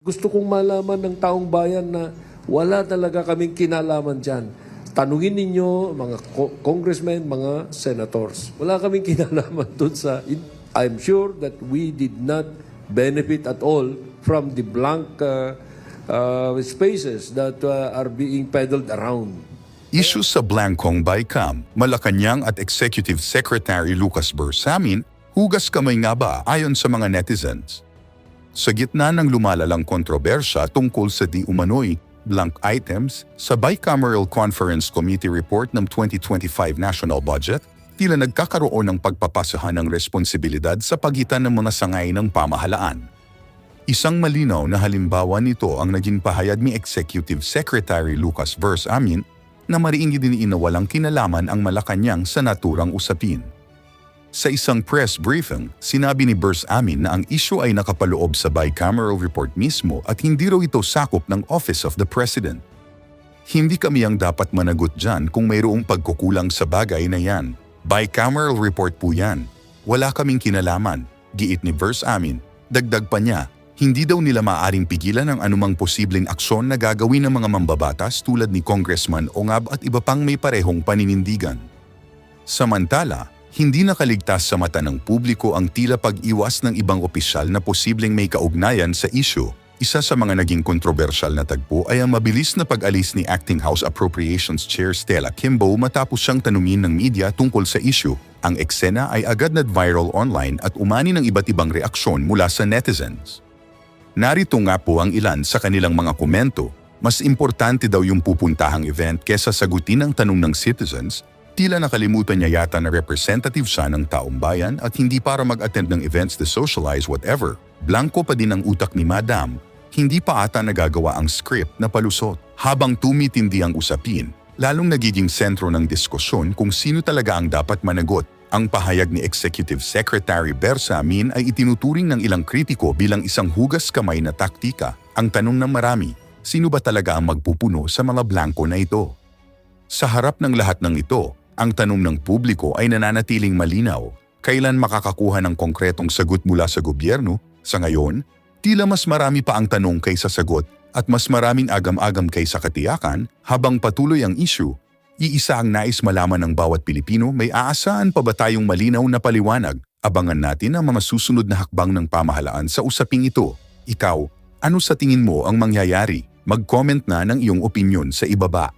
Gusto kong malaman ng taong bayan na wala talaga kaming kinalaman dyan. Tanungin ninyo mga co- congressmen, mga senators. Wala kaming kinalaman dun sa... I'm sure that we did not benefit at all from the blank uh, uh, spaces that uh, are being peddled around. Issue sa Blancong Baikam, Malacanang at Executive Secretary Lucas Bersamin, hugas kamay nga ba ayon sa mga netizens? Sa gitna ng lumalalang kontrobersya tungkol sa di umano'y blank items sa Bicameral Conference Committee Report ng 2025 National Budget, tila nagkakaroon ng pagpapasahan ng responsibilidad sa pagitan ng mga sangay ng pamahalaan. Isang malinaw na halimbawa nito ang naging pahayag ni Executive Secretary Lucas Verse Amin na mariing din walang kinalaman ang Malacanang sa naturang usapin. Sa isang press briefing, sinabi ni Burse Amin na ang issue ay nakapaloob sa bicameral report mismo at hindi raw ito sakop ng Office of the President. Hindi kami ang dapat managot dyan kung mayroong pagkukulang sa bagay na yan. Bicameral report po yan. Wala kaming kinalaman, giit ni Verse Amin. Dagdag pa niya, hindi daw nila maaring pigilan ang anumang posibleng aksyon na gagawin ng mga mambabatas tulad ni Congressman Ongab at iba pang may parehong paninindigan. Samantala, hindi nakaligtas sa mata ng publiko ang tila pag-iwas ng ibang opisyal na posibleng may kaugnayan sa issue. Isa sa mga naging kontrobersyal na tagpo ay ang mabilis na pag-alis ni Acting House Appropriations Chair Stella Kimbo matapos siyang tanungin ng media tungkol sa issue. Ang eksena ay agad na viral online at umani ng iba't ibang reaksyon mula sa netizens. Narito nga po ang ilan sa kanilang mga komento. Mas importante daw yung pupuntahang event kesa sagutin ang tanong ng citizens, tila nakalimutan niya yata na representative siya ng taong bayan at hindi para mag-attend ng events to socialize whatever. Blanco pa din ang utak ni Madam, hindi pa ata nagagawa ang script na palusot. Habang tumitindi ang usapin, lalong nagiging sentro ng diskusyon kung sino talaga ang dapat managot. Ang pahayag ni Executive Secretary Bersamin ay itinuturing ng ilang kritiko bilang isang hugas kamay na taktika. Ang tanong ng marami, sino ba talaga ang magpupuno sa mga blanco na ito? Sa harap ng lahat ng ito, ang tanong ng publiko ay nananatiling malinaw. Kailan makakakuha ng konkretong sagot mula sa gobyerno? Sa ngayon, tila mas marami pa ang tanong kaysa sagot at mas maraming agam-agam kaysa katiyakan habang patuloy ang issue. Iisa ang nais malaman ng bawat Pilipino, may aasahan pa ba tayong malinaw na paliwanag? Abangan natin ang mga susunod na hakbang ng pamahalaan sa usaping ito. Ikaw, ano sa tingin mo ang mangyayari? Mag-comment na ng iyong opinion sa ibaba.